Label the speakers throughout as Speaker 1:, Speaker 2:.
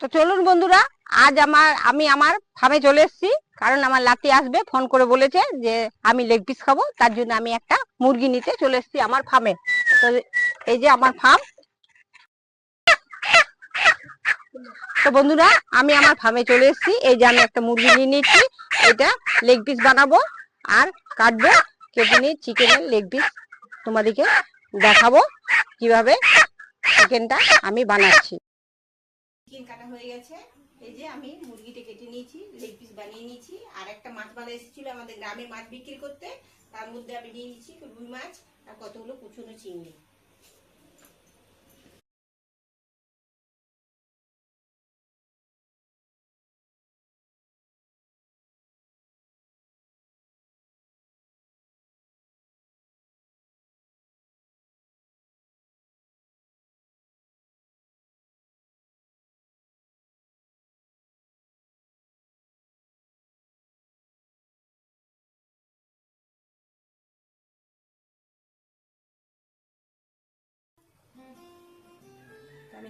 Speaker 1: তো চলুন বন্ধুরা, আজ আমার, আমি আমার ফার্মে চলে এসেছি, কারণ আমার লাতি আসবে, ফোন করে বলেছে যে আমি লেগ পিস খাব, তার জন্য আমি একটা মুরগি নিতে চলে এসেছি আমার ফার্মে। তো এই যে আমার ফার্ম। তো বন্ধুরা, আমি আমার ফার্মে চলে এসেছি, এই যে আমি একটা মুরগি নিয়ে নিচ্ছি এটা লেগ পিস বানাবো, আর কাটবো, কেটে নিয়ে চিকেনের লেগ পিস তোমাদেরকে দেখাবো, কীভাবে চিকেনটা আমি বানাচ্ছি। চিকেন কাটা হয়ে গেছে। এই যে আমি মুরগিটা কেটে নিয়েছি লেগ পিস বানিয়ে নিয়েছি। আর একটা মাছ বানা এসেছিল আমাদের গ্রামে মাছ বিক্রি করতে। তার মধ্যে আমি নিয়ে নিয়েছি রুই মাছ আর কতগুলো কুচুনো চিংড়ি।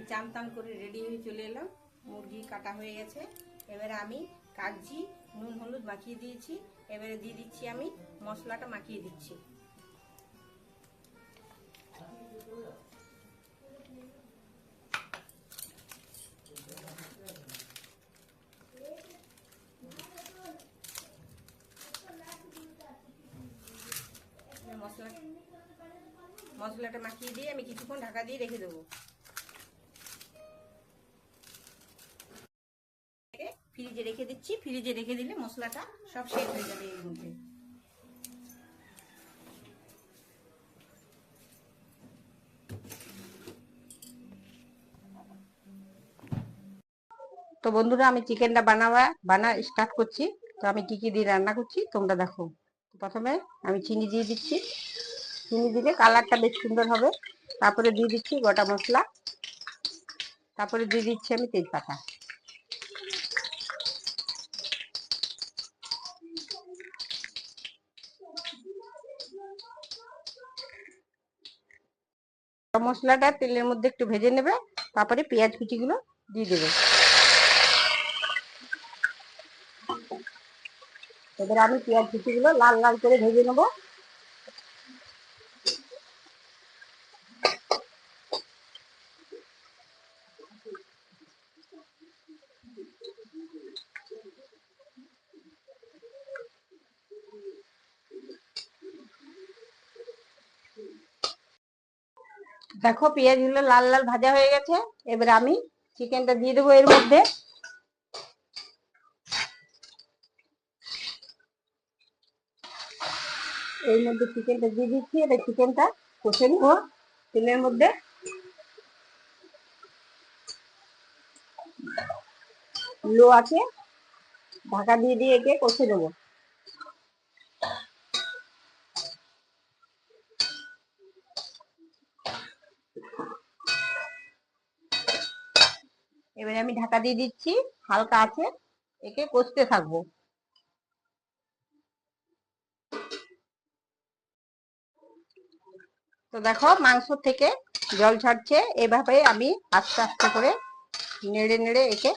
Speaker 1: আমি চান টান করে রেডি হয়ে চলে এলাম। মুরগি কাটা হয়ে গেছে। এবারে আমি কাগজি, নুন, হলুদ মাখিয়ে দিয়েছি। এবারে দিয়ে দিচ্ছি আমি মশলাটা মাখিয়ে দিচ্ছি। মশলা মশলাটা মাখিয়ে দিয়ে আমি কিছুক্ষণ ঢাকা দিয়ে রেখে দেবো। ফ্রিজে রেখে দিচ্ছি। ফ্রিজে রেখে দিলে মশলাটা সব শেষ হয়ে যাবে এর মধ্যে। তো বন্ধুরা, আমি চিকেনটা বানাবা, বানা স্টার্ট করছি। তো আমি কি কি দিয়ে রান্না করছি তোমরা দেখো। প্রথমে আমি চিনি দিয়ে দিচ্ছি। চিনি দিলে কালারটা বেশ সুন্দর হবে। তারপরে দিয়ে দিচ্ছি গোটা মশলা। তারপরে দিয়ে দিচ্ছি আমি তেজপাতা। মশলাটা তেলের মধ্যে একটু ভেজে নেবে, তারপরে পেঁয়াজ কুচিগুলো দিয়ে দেবে। এবার আমি পেঁয়াজ কুচিগুলো লাল লাল করে ভেজে নেব। দেখো পেঁয়াজগুলো লাল লাল ভাজা হয়ে গেছে। এবার আমি চিকেনটা দিয়ে দেবো এর মধ্যে। এর মধ্যে চিকেনটা দিয়ে দিচ্ছি। এবার চিকেনটা কষে নেব তেলের মধ্যে। লো আছে ঢাকা দিয়ে দিয়ে একে কষে দেবো এবারে আমি ঢাকা দিয়ে দিচ্ছি, হালকা আছে, একে কষতে থাকব। তো দেখো, মাংস থেকে জল ছাড়ছে এভাবে আমি আস্তে আস্তে করে নেড়ে নেড়ে একে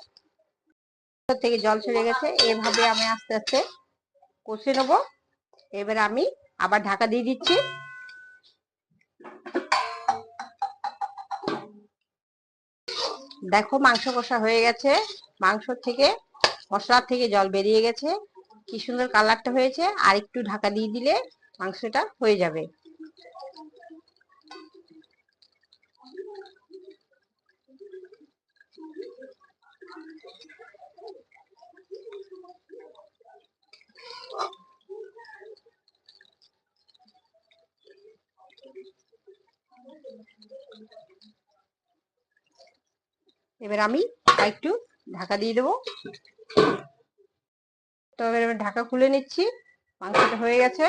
Speaker 1: থেকে জল ছেড়ে গেছে, এভাবে আমি আস্তে আস্তে কষে নেব। এবার আমি আবার ঢাকা দিয়ে দিচ্ছি। দেখো মাংস কষা হয়ে গেছে। মাংস থেকে মশলার থেকে জল বেরিয়ে গেছে। কি সুন্দর কালারটা হয়েছে। আর একটু ঢাকা দিয়ে দিলে মাংসটা হয়ে যাবে। এবার আমি একটু ঢাকা দিয়ে দেবো। তো এবার ঢাকা খুলে নিচ্ছি, মাংসটা হয়ে গেছে।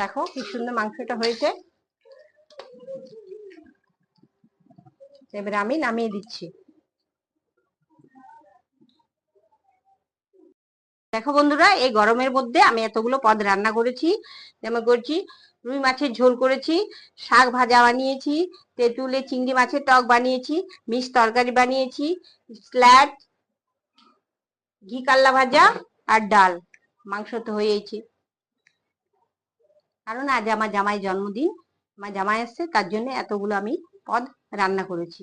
Speaker 1: দেখো কি সুন্দর মাংসটা হয়েছে। এবার আমি নামিয়ে দিচ্ছি। দেখো বন্ধুরা, এই গরমের মধ্যে আমি এতগুলো পদ রান্না করেছি। যেমন করছি, রুই মাছের ঝোল করেছি, শাক ভাজা বানিয়েছি, তেঁতুলে চিংড়ি মাছের টক বানিয়েছি, মিক্স তরকারি বানিয়েছি স্ল্যাড ঘি কাল্লা ভাজা আর ডাল। মাংস তো হয়েইছে। কারণ আজ আমার জামাই জন্মদিন, আমার জামাই আসছে, তার জন্য এতগুলো আমি পদ রান্না করেছি।